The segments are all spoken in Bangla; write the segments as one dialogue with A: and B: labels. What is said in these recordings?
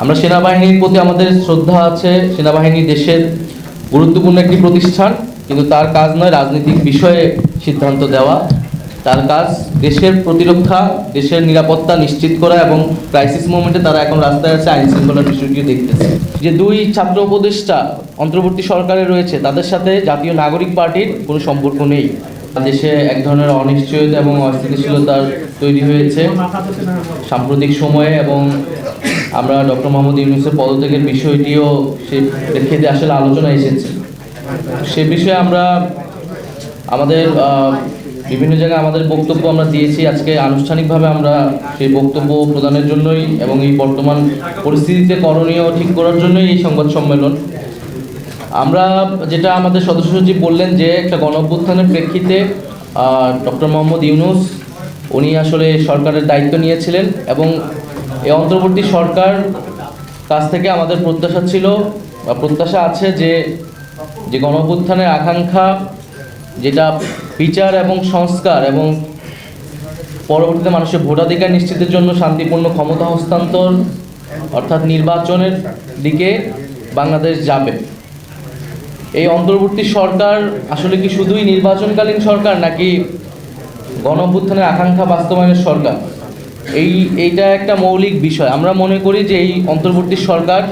A: আমরা সেনাবাহিনীর প্রতি আমাদের শ্রদ্ধা আছে। সেনাবাহিনী দেশের গুরুত্বপূর্ণ একটি প্রতিষ্ঠান, কিন্তু তার কাজ নয় রাজনৈতিক বিষয়ে সিদ্ধান্ত দেওয়া। তার কাজ দেশের প্রতিরক্ষা, দেশের নিরাপত্তা নিশ্চিত করা এবং ক্রাইসিস মুভমেন্টে তারা এখন রাস্তায় আছে, আইন শৃঙ্খলার বিষয়টি দেখতেছে। যে দুই ছাত্র উপদেষ্টা অন্তর্বর্তী সরকারে রয়েছে, তাদের সাথে জাতীয় নাগরিক পার্টির কোনো সম্পর্ক নেই। দেশে এক ধরনের অনিশ্চয়তা এবং অস্থিতিশীলতা তৈরি হয়েছে। সাম্প্রতিক সময়ে এবং আমরা ডক্টর মোহাম্মদ ইউনুসের পদত্যাগের বিষয়টিও সে প্রেক্ষিতে আসলে আলোচনা এসেছে। সে বিষয়ে আমরা আমাদের বিভিন্ন জায়গায় আমাদের বক্তব্য আমরা দিয়েছি। আজকে আনুষ্ঠানিকভাবে আমরা সেই বক্তব্য প্রদানের জন্যই এবং এই বর্তমান পরিস্থিতিতে করণীয় ঠিক করার জন্যই এই সংবাদ সম্মেলন আমরা যেটা আমাদের সদস্য সচিব বললেন যে একটা গণ প্রেক্ষিতে ডক্টর মোহাম্মদ ইউনুস, উনি আসলে সরকারের দায়িত্ব নিয়েছিলেন এবং এই অন্তর্বর্তী সরকার কাছ থেকে আমাদের প্রত্যাশা ছিল বা প্রত্যাশা আছে যে যে গণ আকাঙ্ক্ষা, যেটা বিচার এবং সংস্কার এবং পরবর্তীতে মানুষের ভোটাধিকার নিশ্চিতের জন্য শান্তিপূর্ণ ক্ষমতা হস্তান্তর অর্থাৎ নির্বাচনের দিকে বাংলাদেশ যাবে। এই অন্তর্বর্তী সরকার আসলে কি শুধুই নির্বাচনকালীন সরকার নাকি গণ অভ্যুত্থানের আকাঙ্ক্ষা বাস্তবায়নের সরকার? এই, এইটা একটা মৌলিক বিষয়। আমরা মনে করি যে এই অন্তর্বর্তী সরকার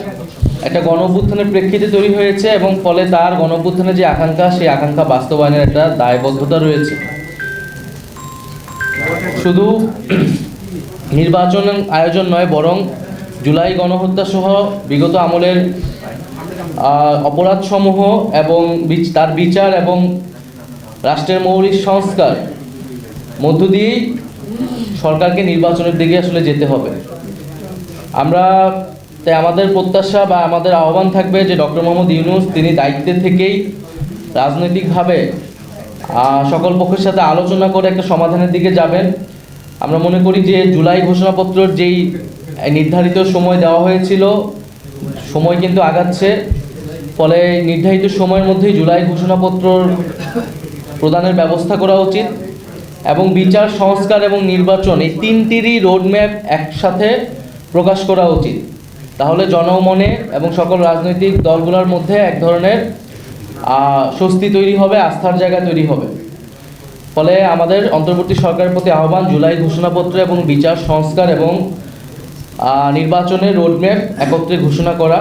A: একটা গণ অভ্যুত্থানের প্রেক্ষিতে তৈরি হয়েছে এবং ফলে তার গণ অভ্যুত্থানের যে আকাঙ্ক্ষা, সেই আকাঙ্ক্ষা বাস্তবায়নের একটা দায়বদ্ধতা রয়েছে। শুধু নির্বাচন আয়োজন নয়, বরং জুলাই গণহত্যা সহ বিগত আমলের অপরাধসমূহ এবং তার বিচার এবং রাষ্ট্রের মৌলিক সংস্কার। মধ্য দিয়েই সরকারকে নির্বাচনের দিকে আসলে যেতে হবে। আমরা, তাই আমাদের প্রত্যাশা বা আমাদের আহ্বান থাকবে যে ডক্টর মোহাম্মদ ইউনুস তিনি দায়িত্বে থেকেই রাজনৈতিকভাবে সকল পক্ষের সাথে আলোচনা করে একটা সমাধানের দিকে যাবেন। আমরা মনে করি যে জুলাই ঘোষণাপত্রর যেই নির্ধারিত সময় দেওয়া হয়েছিল, সময় কিন্তু আগাচ্ছে। ফলে নির্ধারিত সময়ের মধ্যেই জুলাই ঘোষণাপত্র প্রদানের ব্যবস্থা করা উচিত এবং বিচার, সংস্কার এবং নির্বাচন এই তিনটিরই রোডম্যাপ একসাথে প্রকাশ করা উচিত। তাহলে জনমনে এবং সকল রাজনৈতিক দলগুলোর মধ্যে এক ধরনের স্বস্তি তৈরি হবে, আস্থার জায়গা তৈরি হবে। ফলে আমাদের অন্তর্বর্তী সরকারের প্রতি আহ্বান, জুলাই ঘোষণাপত্র এবং বিচার, সংস্কার এবং নির্বাচনের রোডম্যাপ একত্রে ঘোষণা করা।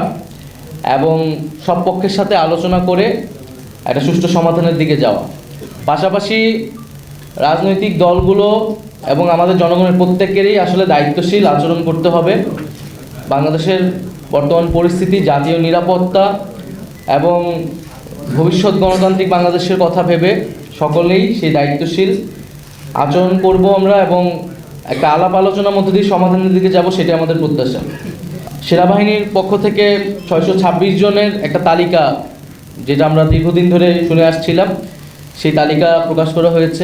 A: এবং সব পক্ষের সাথে আলোচনা করে একটা সুষ্ঠু সমাধানের দিকে যাওয়া। পাশাপাশি রাজনৈতিক দলগুলো এবং আমাদের জনগণের প্রত্যেকেরই আসলে দায়িত্বশীল আচরণ করতে হবে। বাংলাদেশের বর্তমান পরিস্থিতি, জাতীয় নিরাপত্তা এবং ভবিষ্যৎ গণতান্ত্রিক বাংলাদেশের কথা ভেবে সকলেই সেই দায়িত্বশীল আচরণ করব আমরা এবং একটা আলাপ আলোচনার মধ্যে দিয়ে সমাধানের দিকে যাব সেটা আমাদের প্রত্যাশা। সেনাবাহিনীর পক্ষ থেকে ছয়শো ছাব্বিশ জনের একটা তালিকা, যেটা আমরা দীর্ঘদিন ধরে শুনে আসছিলাম, সেই তালিকা প্রকাশ করা হয়েছে।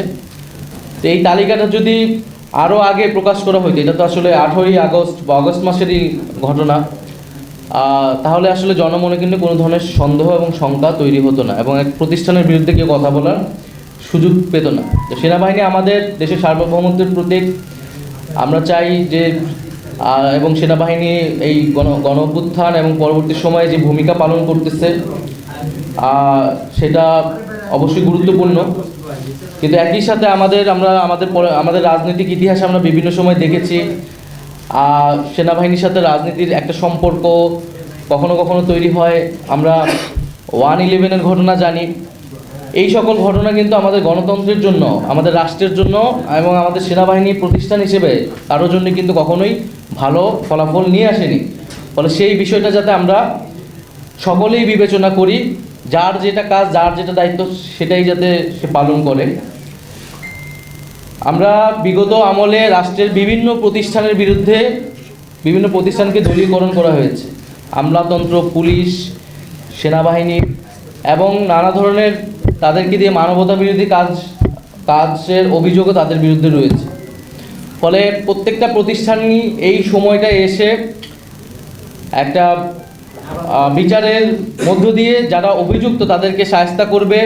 A: তো এই তালিকাটা যদি আরও আগে প্রকাশ করা হইতো, এটা তো আসলে আঠেরোই আগস্ট বা আগস্ট মাসেরই ঘটনা তাহলে আসলে জনমনে কিন্তু কোনো ধরনের সন্দেহ এবং শঙ্কা তৈরি হতো না এবং এক প্রতিষ্ঠানের বিরুদ্ধে কেউ কথা বলার সুযোগ পেত না। তো সেনাবাহিনী আমাদের দেশের সার্বভৌমত্বের প্রতীক। আমরা চাই যে আহ, এবং সেনাবাহিনী এই গণ গণ এবং পরবর্তী সময়ে যে ভূমিকা পালন করতেছে সেটা অবশ্যই গুরুত্বপূর্ণ। কিন্তু একই সাথে আমাদের আমরা আমাদের আমাদের রাজনৈতিক ইতিহাসে আমরা বিভিন্ন সময় দেখেছি। সেনাবাহিনীর সাথে রাজনীতির একটা সম্পর্ক কখনো কখনো তৈরি হয়। আমরা ওয়ান ইলেভেনের ঘটনা জানি। এই সকল ঘটনা কিন্তু আমাদের গণতন্ত্রের জন্য, আমাদের রাষ্ট্রের জন্য এবং আমাদের সেনাবাহিনী প্রতিষ্ঠান হিসেবে কারোর জন্য কিন্তু কখনোই ভালো ফলাফল নিয়ে আসেনি। ফলে সেই বিষয়টা যাতে আমরা সকলেই বিবেচনা করি, যার যেটা কাজ, যার যেটা দায়িত্ব, সেটাই যাতে সে পালন করে। আমরা বিগত আমলে রাষ্ট্রের বিভিন্ন প্রতিষ্ঠানের বিরুদ্ধে বিভিন্ন প্রতিষ্ঠানকে দলীয়করণ করা হয়েছে। আমলাতন্ত্র, পুলিশ, সেনাবাহিনী এবং নানা ধরনের তাদেরকে দিয়ে মানবতা বিরোধী কাজ, কাজের অভিযোগও তাদের বিরুদ্ধে রয়েছে। ফলে প্রত্যেকটা প্রতিষ্ঠানই এই সময়টা এসে একটা বিচারের মধ্য দিয়ে যারা অভিযুক্ত তাদেরকে সায়স্তা করবে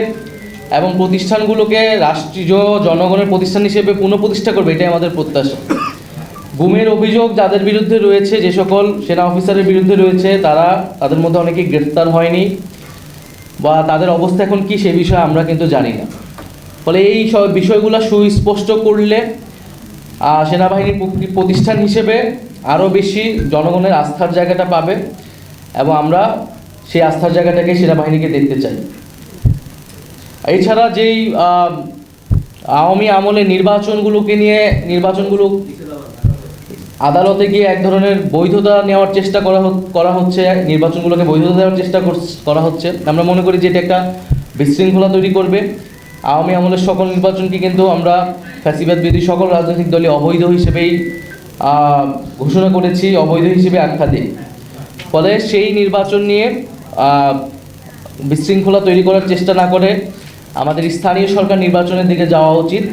A: এবং প্রতিষ্ঠানগুলোকে রাষ্ট্রীয় জনগণের প্রতিষ্ঠান হিসেবে পুনঃপ্রতিষ্ঠা করবে, এটাই আমাদের প্রত্যাশা। গুমের অভিযোগ যাদের বিরুদ্ধে রয়েছে, যে সকল সেনা অফিসারের বিরুদ্ধে রয়েছে, তারা তাদের মধ্যে অনেকেই গ্রেফতার হয়নি। বা তাদের অবস্থা এখন কি সে বিষয়ে আমরা কিন্তু জানি না। ফলে এই সব বিষয়গুলো সুস্পষ্ট করলে সেনাবাহিনী প্রতিষ্ঠান হিসেবে আরও বেশি জনগণের আস্থার জায়গাটা পাবে এবং আমরা সেই আস্থার জায়গাটাকে সেনাবাহিনীকে দেখতে চাই। এছাড়া যেই আওয়ামী আমলে নির্বাচনগুলোকে নিয়ে, নির্বাচনগুলো আদালতে গিয়ে এক ধরনের বৈধতা নেওয়ার চেষ্টা করা করা হচ্ছে, নির্বাচনগুলোকে বৈধতা দেওয়ার চেষ্টা করা হচ্ছে। আমরা মনে করি যে এটা একটা বিশৃঙ্খলা তৈরি করবে। আওয়ামী আমলের সকল নির্বাচনকে কিন্তু আমরা ফ্যাসিবাদ বিরোধী সকল রাজনৈতিক দলই অবৈধ হিসেবেই ঘোষণা করেছি, অবৈধ হিসেবে আখ্যা দিই। ফলে সেই নির্বাচন নিয়ে বিশৃঙ্খলা তৈরি করার চেষ্টা না করে আমাদের স্থানীয় সরকার নির্বাচনের দিকে যাওয়া উচিত।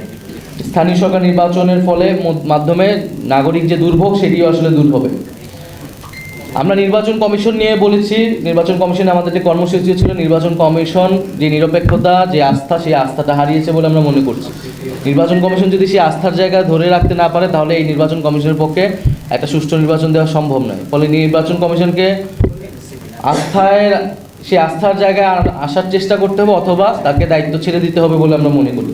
A: স্থানীয় সরকার নির্বাচনের ফলে মাধ্যমে নাগরিক যে দুর্ভোগ, সেটিও আসলে দূর হবে। আমরা নির্বাচন কমিশন নিয়ে বলেছি, নির্বাচন কমিশনে আমাদের যে কর্মসূচি ছিল, নির্বাচন কমিশন যে নিরপেক্ষতা, যে আস্থা, সেই আস্থাটা হারিয়েছে বলে আমরা মনে করছি। নির্বাচন কমিশন যদি সেই আস্থার জায়গা ধরে রাখতে না পারে, তাহলে এই নির্বাচন কমিশনের পক্ষে একটা সুষ্ঠু নির্বাচন দেওয়া সম্ভব নয়। ফলে নির্বাচন কমিশনকে আস্থায় সে আস্থার জায়গায় আসার চেষ্টা করতে হবে, অথবা তাকে দায়িত্ব ছেড়ে দিতে হবে বলে আমরা মনে করি।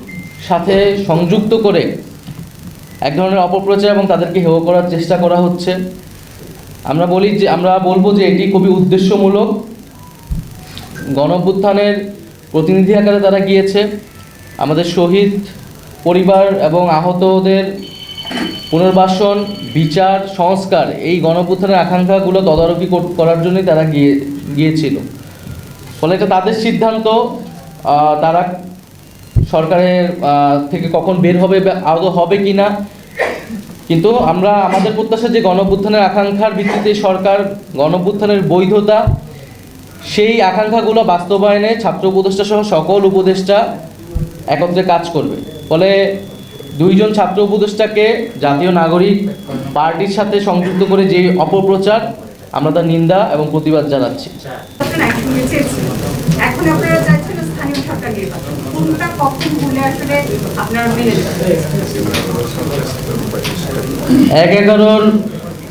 A: সাথে সংযুক্ত করে এক ধরনের অপপ্রচার এবং তাদেরকে হেয় করার চেষ্টা করা হচ্ছে। আমরা বলি যে, আমরা বলব যে এটি খুবই উদ্দেশ্যমূলক। গণঅভ্যুত্থানের প্রতিনিধি আকারে তারা গিয়েছে। আমাদের শহীদ পরিবার এবং আহতদের পুনর্বাসন, বিচার, সংস্কার এই গণঅভ্যুত্থানের আকাঙ্ক্ষাগুলো তদারকি করার জন্যই তারা গিয়ে, গিয়েছিল। ফলে এটা তাদের সিদ্ধান্ত। তারা সরকারের থেকে কখন বের হবে আদৌ হবে কি না। কিন্তু আমরা, আমাদের প্রত্যাশা যে গণঅভ্যুত্থানের আকাঙ্ক্ষার ভিত্তিতে সরকার গণঅভ্যুত্থানের বৈধতা, সেই আকাঙ্ক্ষাগুলো বাস্তবায়নে ছাত্র উপদেষ্টা সহ সকল উপদেষ্টা একত্রে কাজ করবে। ফলে দুইজন ছাত্র উপদেষ্টাকে জাতীয় নাগরিক পার্টির সাথে সংযুক্ত করে যে অপপ্রচার, আমরা তার নিন্দা এবং প্রতিবাদ জানাচ্ছি।
B: চেয়েছিলেন এখন আপনারা
A: এক এগারোর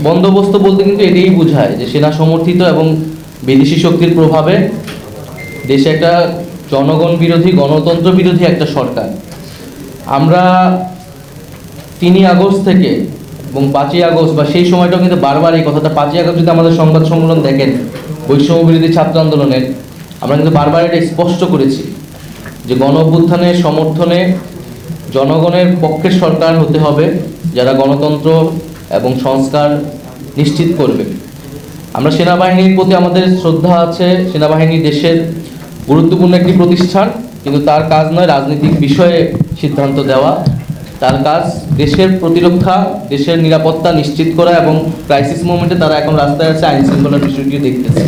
A: বন্দোবস্ত বলতে কিন্তু এটাই বোঝায় যে সেনা সমর্থিত এবং বিদেশি শক্তির প্রভাবে দেশে একটা জনগণ বিরোধী, গণতন্ত্র বিরোধী একটা সরকার। আমরা তিনই আগস্ট থেকে এবং পাঁচই আগস্ট বা সেই সময়টাও কিন্তু বারবার এই কথাটা, পাঁচই আগস্ট যদি আমাদের সংবাদ সম্মেলন দেখেন, বৈষম্য বিরোধী ছাত্র আন্দোলনের আমরা কিন্তু বারবার এটা স্পষ্ট করেছি যে গণ অভ্যুত্থানের সমর্থনে জনগণের পক্ষের সরকার হতে হবে, যারা গণতন্ত্র এবং সংস্কার নিশ্চিত করবে। আমরা সেনাবাহিনীর প্রতি আমাদের শ্রদ্ধা আছে, সেনাবাহিনী দেশের গুরুত্বপূর্ণ একটি প্রতিষ্ঠান, কিন্তু তার কাজ নয় রাজনৈতিক বিষয়ে সিদ্ধান্ত দেওয়া। তার কাজ দেশের প্রতিরক্ষা, দেশের নিরাপত্তা নিশ্চিত করা এবং ক্রাইসিস মোমেন্টে তারা এখন রাস্তায় আছে, আইন শৃঙ্খলার বিষয়টিও দেখতেছে।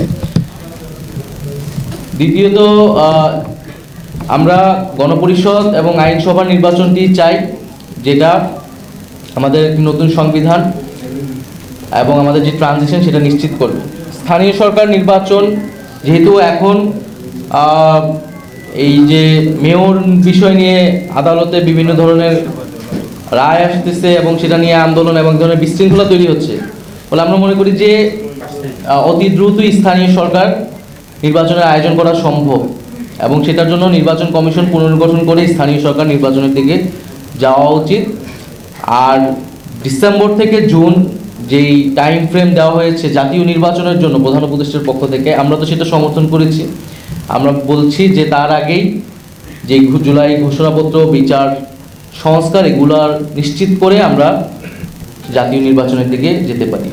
A: দ্বিতীয়ত আমরা গণপরিষদ এবং আইনসভা নির্বাচনটি চাই, যেটা আমাদের নতুন সংবিধান এবং আমাদের যে ট্রানজিশন সেটা নিশ্চিত করবে। স্থানীয় সরকার নির্বাচন, যেহেতু এখন এই যে মেয়র বিষয় নিয়ে আদালতে বিভিন্ন ধরনের রায় আসতেছে এবং সেটা নিয়ে আন্দোলন এবং ধরনের বিশৃঙ্খলা তৈরি হচ্ছে, বলে আমরা মনে করি যে অতি দ্রুতই স্থানীয় সরকার নির্বাচনের আয়োজন করা সম্ভব এবং সেটার জন্য নির্বাচন কমিশন পুনর্গঠন করে স্থানীয় সরকার নির্বাচনের দিকে যাওয়া উচিত। আর ডিসেম্বর থেকে জুন যেই টাইম ফ্রেম দেওয়া হয়েছে জাতীয় নির্বাচনের জন্য প্রধান উপদেষ্টার পক্ষ থেকে, আমরা তো সেটা সমর্থন করেছি। আমরা বলছি যে তার আগেই যে জুলাই ঘোষণাপত্র, বিচার সংস্কার এগুলার নিশ্চিত করে আমরা জাতীয় নির্বাচনের দিকে যেতে পারি।